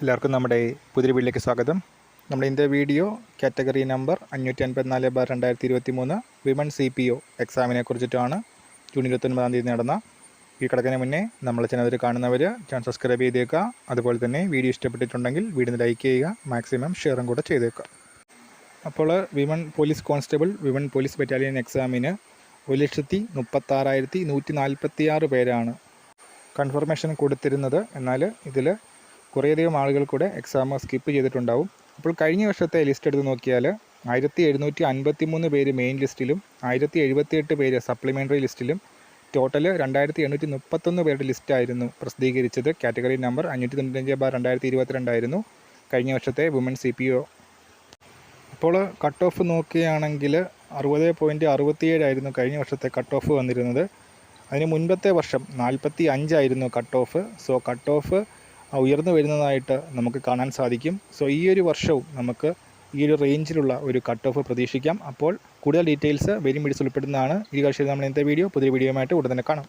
എല്ലാവർക്കും നമ്മുടെ പുതിയ വീട്ടിലേക്ക് സ്വാഗതം. നമ്മുടെ ഇന്നത്തെ വീഡിയോ കാറ്റഗറി നമ്പർ അഞ്ഞൂറ്റി അൻപത്തിനാല് ബാർ രണ്ടായിരത്തി ഇരുപത്തി മൂന്ന് വിമൺ സി പി ഒ എക്സാമിനെ കുറിച്ചിട്ടാണ് ജൂൺ ഇരുപത്തൊൻപതാം തീയതി നടന്ന. ഈ കിടക്കിന് മുന്നേ നമ്മൾ ചാനൽ കാണുന്നവർ ചാനൽ സബ്സ്ക്രൈബ് ചെയ്തേക്കുക. അതുപോലെ തന്നെ വീഡിയോ ഇഷ്ടപ്പെട്ടിട്ടുണ്ടെങ്കിൽ വീഡിയോ ലൈക്ക് ചെയ്യുക മാക്സിമം ഷെയറും കൂടെ ചെയ്തേക്കുക. അപ്പോൾ women police constable women police battalion എക്സാമിന് ഒരു ലക്ഷത്തി മുപ്പത്താറായിരത്തി നൂറ്റി നാൽപ്പത്തി ആറ് പേരാണ് കൺഫർമേഷൻ കൊടുത്തിരുന്നത്. എന്നാൽ ഇതിൽ കുറേയധികം ആളുകൾ കൂടെ എക്സാം സ്കിപ്പ് ചെയ്തിട്ടുണ്ടാവും. അപ്പോൾ കഴിഞ്ഞ വർഷത്തെ ലിസ്റ്റ് എടുത്ത് നോക്കിയാൽ ആയിരത്തി എഴുന്നൂറ്റി അൻപത്തി മൂന്ന് പേര് മെയിൻ ലിസ്റ്റിലും ആയിരത്തി എഴുപത്തിയെട്ട് പേര് സപ്ലിമെന്ററി ലിസ്റ്റിലും ടോട്ടൽ രണ്ടായിരത്തി എണ്ണൂറ്റി മുപ്പത്തൊന്ന് പേരുടെ ലിസ്റ്റായിരുന്നു പ്രസിദ്ധീകരിച്ചത്. കാറ്റഗറി നമ്പർ അഞ്ഞൂറ്റി തൊണ്ണൂറ്റഞ്ച് ബാർ രണ്ടായിരത്തി ഇരുപത്തിരണ്ടായിരുന്നു കഴിഞ്ഞ വർഷത്തെ വുമൺ സി പി ഒ അപ്പോൾ കട്ട് ഓഫ് നോക്കുകയാണെങ്കിൽ അറുപത് പോയിന്റ് അറുപത്തിയേഴായിരുന്നു കഴിഞ്ഞ വർഷത്തെ കട്ട് ഓഫ് വന്നിരുന്നത്. അതിന് മുൻപത്തെ വർഷം നാൽപ്പത്തി അഞ്ചായിരുന്നു cut off so cut off ഉയർന്നു വരുന്നതായിട്ട് നമുക്ക് കാണാൻ സാധിക്കും. സോ ഈ ഒരു വർഷവും നമുക്ക് ഈ ഒരു റേഞ്ചിലുള്ള ഒരു കട്ട് ഓഫ് പ്രതീക്ഷിക്കാം. അപ്പോൾ കൂടുതൽ ഡീറ്റെയിൽസ് വെരി മിഡിസ് ഉൾപ്പെടുന്നതാണ്. ഈ കാഴ്ചയിൽ നമ്മൾ ഇന്നത്തെ വീഡിയോ പുതിയ വീഡിയോയുമായിട്ട് ഉടൻ തന്നെ കാണാം.